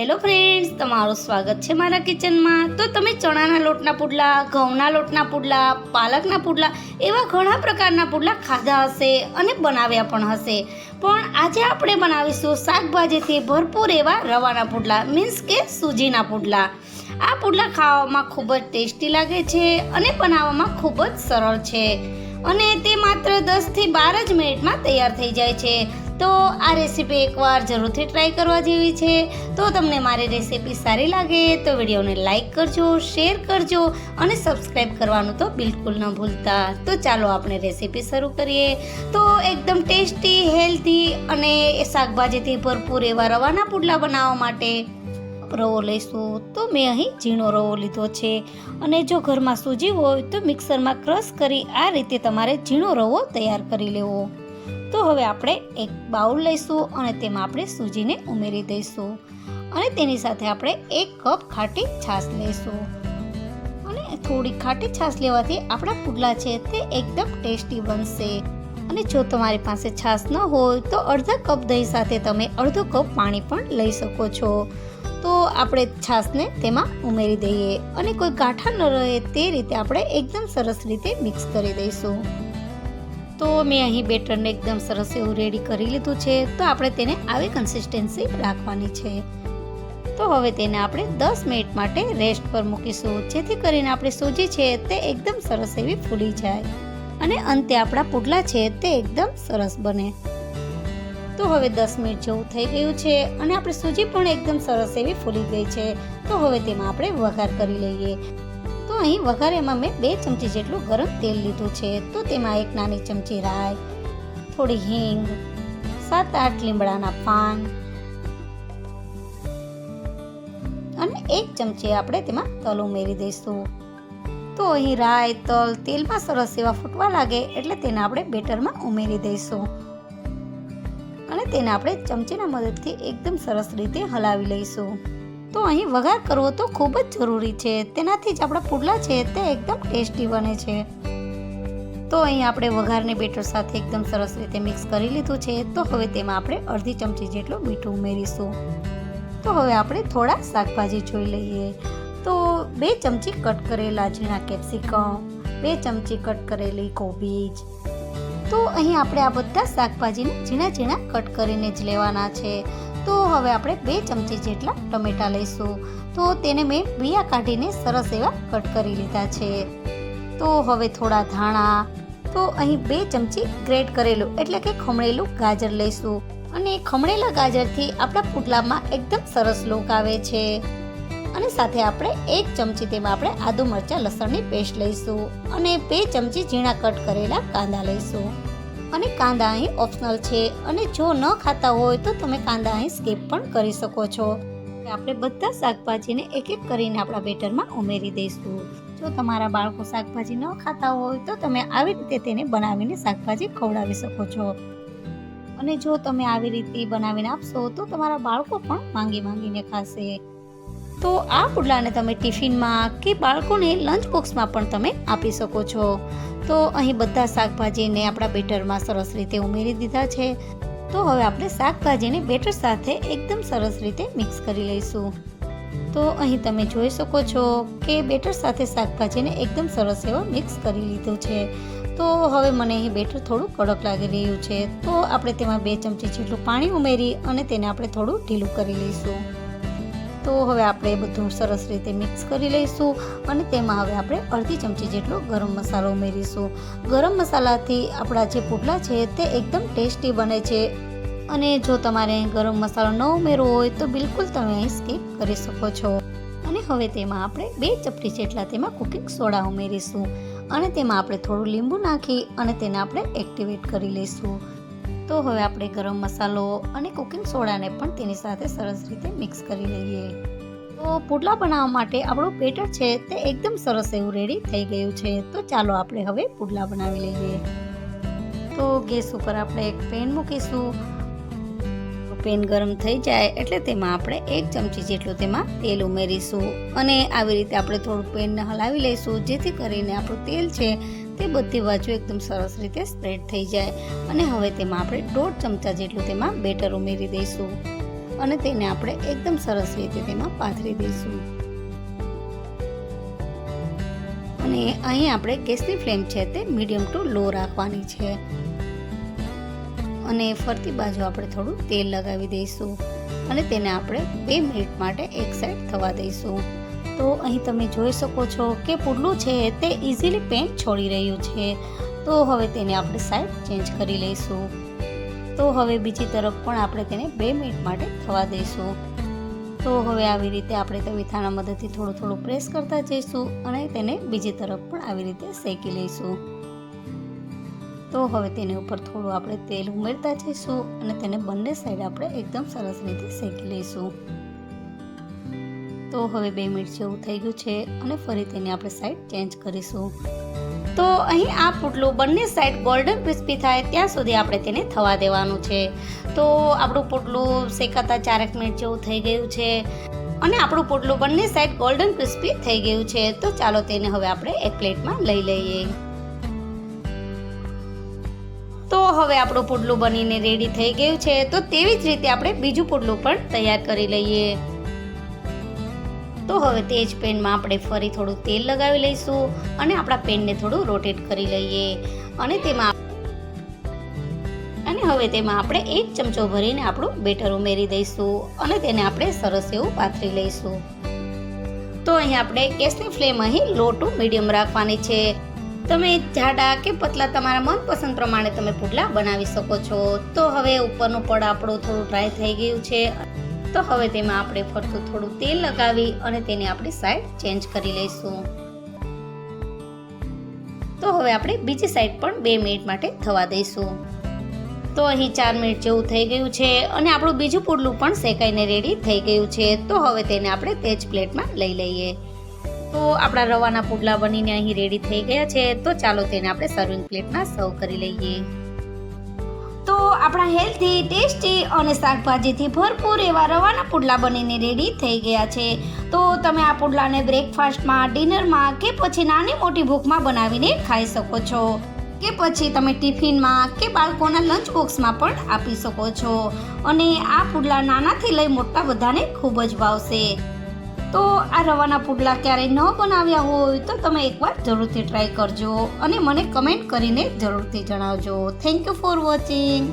Hello friends તમારું સ્વાગત છે મારા કિચનમાં તો તમે ચણાના લોટના પુડલા, ઘઉંના લોટના પુડલા, પાલકના પુડલા એવા ઘણા પ્રકારના પુડલા ખાધા હશે અને બનાવ્યા પણ હશે. પણ આજે આપણે બનાવીશું શાકભાજીથી ભરપૂર એવા રવાના પુડલા મીન્સ કે સૂજીના પુડલા. આ પુડલા ખાવામાં ખૂબ જ ટેસ્ટી લાગે છે અને બનાવવામાં ખૂબ જ સરળ છે. અને તે માત્ર દસથી બાર જ મિનિટમાં તૈયાર થઈ જાય છે. તો આ રેસીપી એકવાર જરૂરથી ટ્રાય કરવા જેવી છે. તો તમને મારી રેસીપી સારી લાગે તો વિડીયોને લાઈક કરજો શેર કરજો અને સબસ્ક્રાઈબ કરવાનું તો બિલકુલ ન ભૂલતા. તો ચાલો આપણે રેસીપી શરૂ કરીએ. તો એકદમ ટેસ્ટી હેલ્ધી અને શાકભાજીથી ભરપૂર એવા રવાના પુડલા બનાવવા માટે રવો લઈશું. તો મેં અહીં ઝીણો રવો લીધો છે. અને જો ઘરમાં સૂજી હોય તો મિક્સરમાં ક્રશ કરી આ રીતે તમારે ઝીણો રવો તૈયાર કરી લેવો. તો હવે આપણે એક બાઉલ લઈશું અને તેમાં આપણે સૂજીને ઉમેરી દઈશું. અને તેની સાથે આપણે એક કપ ખાટી છાશ લઈશું. અને થોડી ખાટી છાશ લેવાથી આપણા પુડલા છે તે એકદમ ટેસ્ટી બનશે. અને જો તમારી પાસે છાશ ન હોય તો અડધા કપ દહીં સાથે તમે અડધો કપ પાણી પણ લઈ શકો છો. તો આપણે છાશને તેમાં ઉમેરી દઈએ. અને કોઈ ગાંઠા ન રહે તે રીતે આપણે એકદમ સરસ રીતે મિક્સ કરી દઈશું. તો મેં અહીં બેટરને એકદમ સરસ એવું રેડી કરી લીધું છે. તો આપણે તેને આવી કન્સિસ્ટન્સી રાખવાની છે. તો હવે તેને આપણે દસ મિનિટ માટે રેસ્ટ પર મૂકીશું. જેથી કરીને આપણી સૂજી છે તે એકદમ સરસ એવી ફૂલી જાય અને અંતે આપણા પુડલા છે તે એકદમ સરસ બને. તો હવે દસ મિનિટ જેવું થઈ ગયું છે અને આપણી સૂજી પણ એકદમ સરસ એવી ફૂલી ગઈ છે. તો હવે તેમાં આપણે વઘાર કરી લઈએ. અહીં વઘારેમાં મેં બે ચમચી જેટલું ગરમ તેલ લીધું છે. તો તેમાં એક નાની ચમચી રાઈ, થોડી હિંગ, સાત આઠ લીમડાના પાન અને એક ચમચી આપણે તેમાં તલ ઉમેરી દઈશું. તો અહીં રાય તલ, તેલમાં સરસ એવા ફૂટવા લાગે એટલે તેને આપણે બેટરમાં ઉમેરી દઈશું. અને તેને આપણે ચમચીના મદદથી એકદમ સરસ રીતે હલાવી લઈશું. તો અહીં વઘાર કરવો તો ખૂબ જ જરૂરી છે. તેનાથી જ આપણા પુડલા છે તે એકદમ ટેસ્ટી બને છે. તો અહીં આપણે વઘારને બેટર સાથે એકદમ સરસ રીતે મિક્સ કરી લીધું છે. તો હવે તેમાં આપણે અડધી ચમચી જેટલું મીઠું ઉમેરીશું. તો હવે આપણે થોડા શાકભાજી જોઈ લઈએ. તો બે ચમચી કટ કરેલા ઝીણા કેપ્સિકમ, બે ચમચી કટ કરેલી કોબીજ. તો અહીં આપણે આ બધા શાકભાજીને ઝીણા ઝીણા કટ કરીને જ લેવાના છે. તો હવે આપણે બે ચમચી જેટલા ટમેટા લઈશું. તો તેને મેં બિયા કાઢીને સરસ એવા કટ કરી લીધા છે. તો હવે થોડા ધાણા. તો અહીં બે ચમચી ગ્રેટ કરેલું, એટલે કે ખમણેલું ગાજર લઈશું. અને ખમણેલા ગાજરથી આપણા પુડલામાં એકદમ સરસ લુક આવે છે. અને સાથે આપણે એક ચમચી તેમાં આપણે આદુ મરચાં લસણની પેસ્ટ લઈશું. અને બે ચમચી ઝીણા કટ કરેલા કાંદા લઈશું. અને કાંદા અહીં ઓપ્શનલ છે. અને જો ન ખાતા હોય તો તમે કાંદા અહીં સ્કીપ પણ કરી શકો છો. આપણે બધા શાકભાજીને એક એક કરીને આપણા બેટરમાં ઉમેરી દઈશું. જો તમારા બાળકો શાકભાજી ન ખાતા હોય તો તમે આવી રીતે તેને બનાવીને શાકભાજી ખવડાવી શકો છો. અને જો તમે આવી રીતે બનાવીને આપશો તો તમારા બાળકો પણ માંગી માંગીને ખાશે. તો આ પુડલાને તમે ટિફિનમાં કે બાળકોને લંચ બોક્સમાં પણ તમે આપી શકો છો. તો અહીં બધા શાકભાજીને આપણા બેટરમાં સરસ રીતે ઉમેરી દીધા છે. તો હવે આપણે શાકભાજીને બેટર સાથે એકદમ સરસ રીતે મિક્સ કરી લઈશું. તો અહીં તમે જોઈ શકો છો કે બેટર સાથે શાકભાજીને એકદમ સરસ એવો મિક્સ કરી લીધું છે. તો હવે મને અહીં બેટર થોડું કડક લાગી રહ્યું છે. તો આપણે તેમાં બે ચમચી જેટલું પાણી ઉમેરી અને તેને આપણે થોડું ઢીલું કરી લઈશું. તો હવે આપણે બધું સરસ રીતે મિક્સ કરી લઈશું અને તેમાં હવે આપણે અડધી ચમચી જેટલો ગરમ મસાલો ઉમેરીશું. ગરમ મસાલાથી આપણા જે પુડલા છે તે એકદમ ટેસ્ટી બને છે. અને જો તમારે ગરમ મસાલો ન ઉમેરવો હોય તો બિલકુલ તમે અહીં સ્કીપ કરી શકો છો. અને હવે તેમાં આપણે બે ચપટી જેટલા તેમાં કુકિંગ સોડા ઉમેરીશું. અને તેમાં આપણે થોડું લીંબુ નાખી અને તેને આપણે એક્ટિવેટ કરી લઈશું. તો હવે આપણે ગરમ મસાલો અને કુકિંગ સોડાને પણ તેની સાથે સરસ રીતે મિક્સ કરી લઈએ. તો પુડલા બનાવવા માટે આપણું બેટર છે તે એકદમ સરસ એવું રેડી થઈ ગયું છે. તો ચાલો આપણે હવે પુડલા બનાવી લઈએ. તો ગેસ ઉપર આપણે એક પેન મૂકીશું. પેન ગરમ થઈ જાય એટલે તેમાં આપણે એક ચમચી જેટલું તેમાં તેલ ઉમેરીશું. અને આવી રીતે આપણે થોડું પેનને હલાવી લઈશું, જેથી કરીને આપણું તેલ છે તે બધી બાજુ એકદમ સરસ રીતે સ્પ્રેડ થઈ જાય. અને હવે તેમાં આપણે દોઢ ચમચા જેટલું તેમાં બેટર ઉમેરી દઈશું. અને તેને આપણે એકદમ સરસ રીતે તેમાં પાથરી દઈશું. અને અહીં આપણે ગેસની ફ્લેમ છે તે મીડિયમ ટુ લો રાખવાની છે. અને ફરતી બાજુ આપણે થોડું તેલ લગાવી દઈશું. અને તેને આપણે બે મિનિટ માટે એક સાઈડ થવા દઈશું. તો અહીં તમે જોઈ શકો છો કે પુડલું છે તે ઇઝીલી પેન્ટ છોડી રહ્યું છે. તો હવે તેને આપણે સાઈડ ચેન્જ કરી લઈશું. તો હવે બીજી તરફ પણ આપણે તેને બે મિનિટ માટે થવા દઈશું. તો હવે આવી રીતે આપણે તવીથાના મદદથી થોડું થોડું પ્રેસ કરતા જઈશું અને તેને બીજી તરફ પણ આવી રીતે શેકી લઈશું. તો હવે તેની ઉપર થોડું આપણે તેલ ઉમેરતા જઈશું અને તેને બંને સાઈડ આપણે એકદમ સરસ રીતે શેકી લઈશું. તો હવે બે મિનિટ જેવું થઈ ગયું છે અને ફરી તેને આપણે સાઈડ ચેન્જ કરીશું. તો અહીં આ પુટલું બંને સાઈડ ગોલ્ડન ક્રિસ્પી થાય ત્યાં સુધી આપણે તેને થવા દેવાનું છે. તો આપણું પુટલું શેકાતા ચારેક મિનિટ જેવું થઈ ગયું છે અને આપણું પુટલું બંને સાઈડ ગોલ્ડન ક્રિસ્પી થઈ ગયું છે. તો ચાલો તેને હવે આપણે એક પ્લેટમાં લઈ લઈએ. તો હવે આપણું પુડલું બનીને રેડી થઈ ગયું છે. તો તેવી જ રીતે આપણે બીજું પુડલું પણ તૈયાર કરી લઈએ. તો હવે તે જ પેનમાં આપણે ફરી થોડું તેલ લગાવી લઈશું અને આપણા પેનને થોડું રોટેટ કરી લઈએ. અને તેમાં અને હવે તેમાં આપણે એક ચમચો ભરીને આપણું બેટર ઉમેરી દઈશું અને તેને આપણે સરસ એવું પાથરી લઈશું. તો અહીં આપણે ગેસની ફ્લેમ અહીં લો ટુ મીડિયમ રાખવાની છે. તમે જાડા કે પતલા તમારા મનપસંદ પ્રમાણે તમે પુડલા બનાવી શકો છો. તો હવે ઉપરનું પડ આપણું થોડું ડ્રાય થઈ ગયું છે. તો હવે તેમાં આપણે ફરતું થોડું તેલ લગાવી અને તેને આપણે સાઈડ ચેન્જ કરી લઈશું. તો હવે આપણે બીજી સાઈડ પણ બે મિનિટ માટે થવા દઈશું. તો અહીં ચાર મિનિટ જેવું થઈ ગયું છે અને આપણું બીજું પુડલું પણ શેકાઈને રેડી થઈ ગયું છે. તો હવે તેને આપણે તે જ પ્લેટમાં લઈ લઈએ. તો આપણા રવાના પુડલા બનીને અહીં રેડી થઈ ગયા છે. તો ચાલો તેને આપણે સર્વિંગ પ્લેટમાં સર્વ કરી લઈએ. તો આપણા હેલ્ધી, ટેસ્ટી અને શાકભાજીથી ભરપૂર એવા રવાના પુડલા બનીને રેડી થઈ ગયા છે. તો તમે આ પુડલાને બ્રેકફાસ્ટમાં ડિનરમાં કે પછી નાની મોટી ભૂખમાં બનાવીને ખાઈ શકો છો. કે પછી તમે ટિફિનમાં કે બાળકોના લંચ બોક્સમાં પણ આપી શકો છો. અને આ પુડલા નાનાથી લઈ મોટા બધાને ખૂબ જ ભાવશે. તો આ રવાના પુડલા ક્યારેય ન બનાવ્યા હોય તો તમે એકવાર જરૂરથી ટ્રાય કરજો અને મને કમેન્ટ કરીને જરૂરથી જણાવજો. Thank you for watching